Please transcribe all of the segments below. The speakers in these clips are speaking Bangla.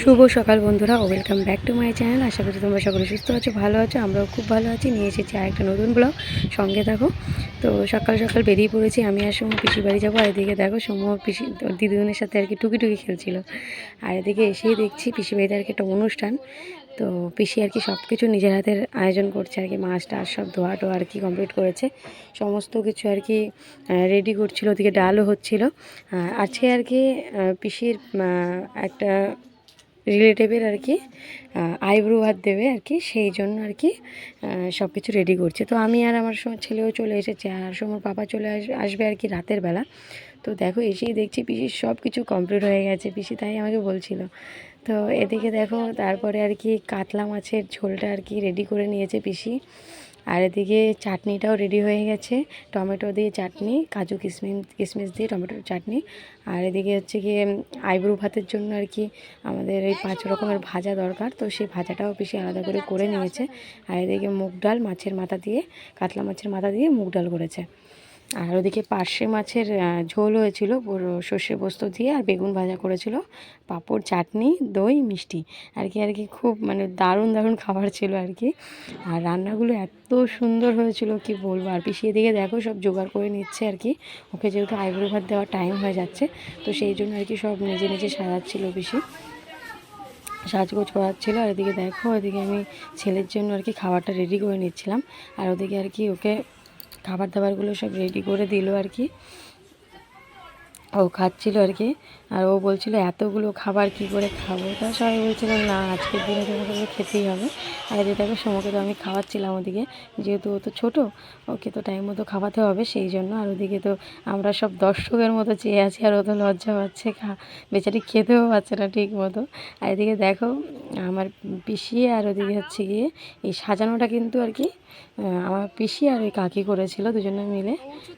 শুভ সকাল বন্ধুরা welcome back to my channel আশা করি তোমরা সকলে সুস্থ আছো, ভালো আছো, আমরাও খুব ভালো আছি। নিয়ে এসেছি আর একটা নতুন ব্লগ সঙ্গে থাকো। তো সকাল সকাল বেরিয়ে পড়েছি, আমি আর সময় পিসি বাড়ি যাব। আর এদিকে দেখো সময় পিসি দিদিদের সাথে আর কি টুকি টুকি খেলছিল। আর এদিকে এসেই দেখছি পিসি বাড়িতে আর কি একটা অনুষ্ঠান। তো পিসি আর কি সব কিছু নিজের হাতের আয়োজন করছে আর কি, মাছ টাছ সব ধোয়া টোয়া আর কি কমপ্লিট করেছে। সমস্ত কিছু আর কি রেডি করছিল, ওদিকে ডালও হচ্ছিল। আছে আর কি পিসির একটা রিলেটিভের আর কি আইব্রো হাত দেবে আর কি, সেই জন্য আর কি সব কিছু রেডি করছে। তো আমি আর আমার ছেলেও চলে এসেছে, আর সময় পাপা চলে আসবে আর কি রাতের বেলা। তো দেখো এসেই দেখছি পিসির সব কিছু কমপ্লিট হয়ে গেছে। পিসি তাই আমাকে বলছিল। তো এদিকে দেখো তারপরে আর কি কাতলা মাছের ঝোলটা আর কি রেডি করে নিয়েছে পিসি। আর এদিকে চাটনিটাও রেডি হয়ে গেছে। টমেটো দিয়ে চাটনি, কাজু কিশমিশ কিশমিশ দিয়ে টমেটোর চাটনি। আর এদিকে হচ্ছে গিয়ে আইব্রু ভাতের জন্য আর কি আমাদের এই পাঁচ রকমের ভাজা দরকার। তো সেই ভাজাটাও বেশি আলাদা করে করে নিয়েছে। আর এদিকে মুগ ডাল মাছের মাথা দিয়ে, কাতলা মাছের মাথা দিয়ে মুগ ডাল করেছে। আর ওদিকে পার্শে মাছের ঝোল হয়েছিল সর্ষে পোস্ত দিয়ে আর বেগুন ভাজা করেছিল, পাঁপড়, চাটনি, দই, মিষ্টি। আর কি আর কি খুব মানে দারুণ দারুণ খাবার ছিল আর কি। আর রান্নাগুলো এত সুন্দর হয়েছিল, কি বলব? আর পিছিয়ে দিকে দেখো, সব জোগাড় করে নিচ্ছে আর কি। ওকে যেহেতু আইব্রো ভাত দেওয়ার টাইম হয়ে যাচ্ছে, তো সেই জন্য আর কি সব নিজে নিজে সাজাচ্ছিল পিসি। সাজগোজ করাচ্ছিল, আর এদিকে দেখো ওদিকে আমি ছেলের জন্য আর কি খাবারটা রেডি করে নিচ্ছিলাম। আর ওদিকে আর কি ওকে খাবার দাবারগুলো সব রেডি করে দিল আর কি। ও খাচ্ছিল আর কি। আর ও বলছিল, এতগুলো খাবার কি করে খাব? তা সবাই বলছিলাম না, আজকের দিনে তোমাকে তো খেতেই হবে। আর এদিকে দেখো তো আমি খাওয়াচ্ছিলাম ওদিকে। যেহেতু ও তো ছোটো, ওকে তো টাইম মতো খাওয়াতে হবে সেই জন্য। আর ওদিকে তো আমরা সব দর্শকের মতো চেয়ে আছি, আর ও তো লজ্জা পাচ্ছে, খা, বেচারি খেতেও পাচ্ছে না ঠিক মতো। আর এদিকে দেখো, আমার পিসি আর ওদিকে হচ্ছে গিয়ে, এই সাজানোটা কিন্তু আর কি আমার পিসি আর ওই কাকি করেছিল, দুজনে মিলে।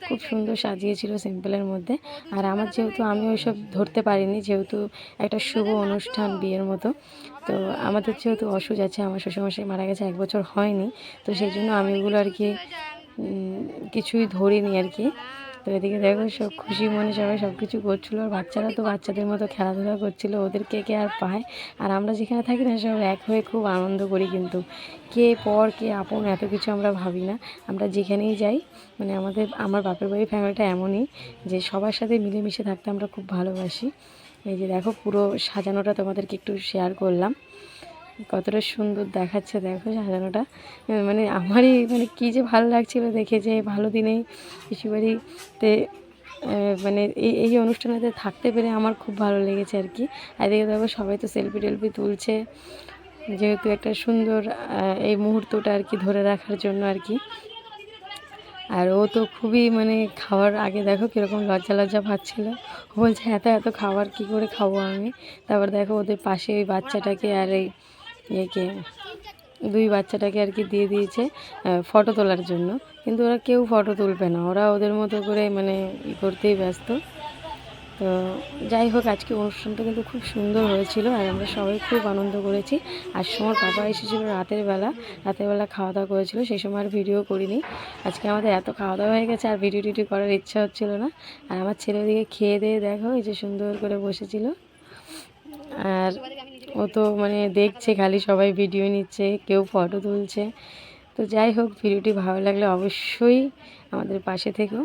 খুব সুন্দর সাজিয়েছিল সিম্পলের মধ্যে। আর আমার যেহেতু আমি ওইসব ধরতে পারিনি, যেহেতু একটা শুভ অনুষ্ঠান বিয়ের মতো, তো আমাদের যেহেতু অসুখ আছে, আমার শ্বশুরমশাই মারা গেছে, এক বছর হয়নি, তো সেই জন্য আমি ওগুলো আর কি কিছুই ধরিনি আর কি। তো এদিকে দেখো, সব খুশি মনে সবাই সব কিছু করছিল। আর বাচ্চারা তো বাচ্চাদের মতো খেলাধুলা করছিল, ওদের কে কে আর পায়? আর আমরা যেখানে থাকি না, সব এক হয়ে খুব আনন্দ করি কিন্তু। কে পর, কে আপন এত কিছু আমরা ভাবি না। আমরা যেখানেই যাই মানে আমাদের, আমার বাপের বাড়ির ফ্যামিলিটা এমনই যে সবার সাথে মিলেমিশে থাকতে আমরা খুব ভালোবাসি। এই যে দেখো, পুরো সাজানোটা তোমাদেরকে একটু শেয়ার করলাম। কতটা সুন্দর দেখাচ্ছে দেখো সাজানোটা। মানে আমারই মানে কী যে ভালো লাগছিল দেখে যে ভালো দিনেই আহ, মানে এই এই অনুষ্ঠানেতে থাকতে পেরে আমার খুব ভালো লেগেছে আর কি। আর এদিকে দেখো সবাই তো সেলফি টেলফি তুলছে যেহেতু একটা সুন্দর এই মুহূর্তটা আর কি ধরে রাখার জন্য আর কি। আর ও তো খুবই মানে খাওয়ার আগে দেখো কীরকম লজ্জা লজ্জা পাচ্ছিল। ও বলছে এত এত খাবার কি করে খাব আমি? তারপর দেখো ওদের পাশে ওই বাচ্চাটাকে আর এই ইয়েকে দুই বাচ্চাটাকে আর কি দিয়ে দিয়েছে ফটো তোলার জন্য। কিন্তু ওরা কেউ ফটো তুলবে না। ওরা ওদের মতো করে মানে ই করতেই ব্যস্ত। তো যাই হোক, আজকে অনুষ্ঠানটা কিন্তু খুব সুন্দর হয়েছিল আর আমরা সবাই খুব আনন্দ করেছি। আর সময় পাপা এসেছিল রাতের বেলা। রাতের বেলা খাওয়া দাওয়া করেছিল, সেই সময় আর ভিডিও করিনি। আজকে আমাদের এত খাওয়া দাওয়া হয়ে গেছে আর ভিডিও টিডিও করার ইচ্ছা হচ্ছিল না। আর আমার ছেলে দিকে খেয়ে দিয়ে দেখো, এই যে সুন্দর করে বসেছিল। আর ও তো মানে দেখছে, খালি সবাই ভিডিও নিচ্ছে, কেউ ফটো তুলছে। তো যাই হোক ভিডিওটি ভালো লাগলে অবশ্যই আমাদের পাশে থেকো।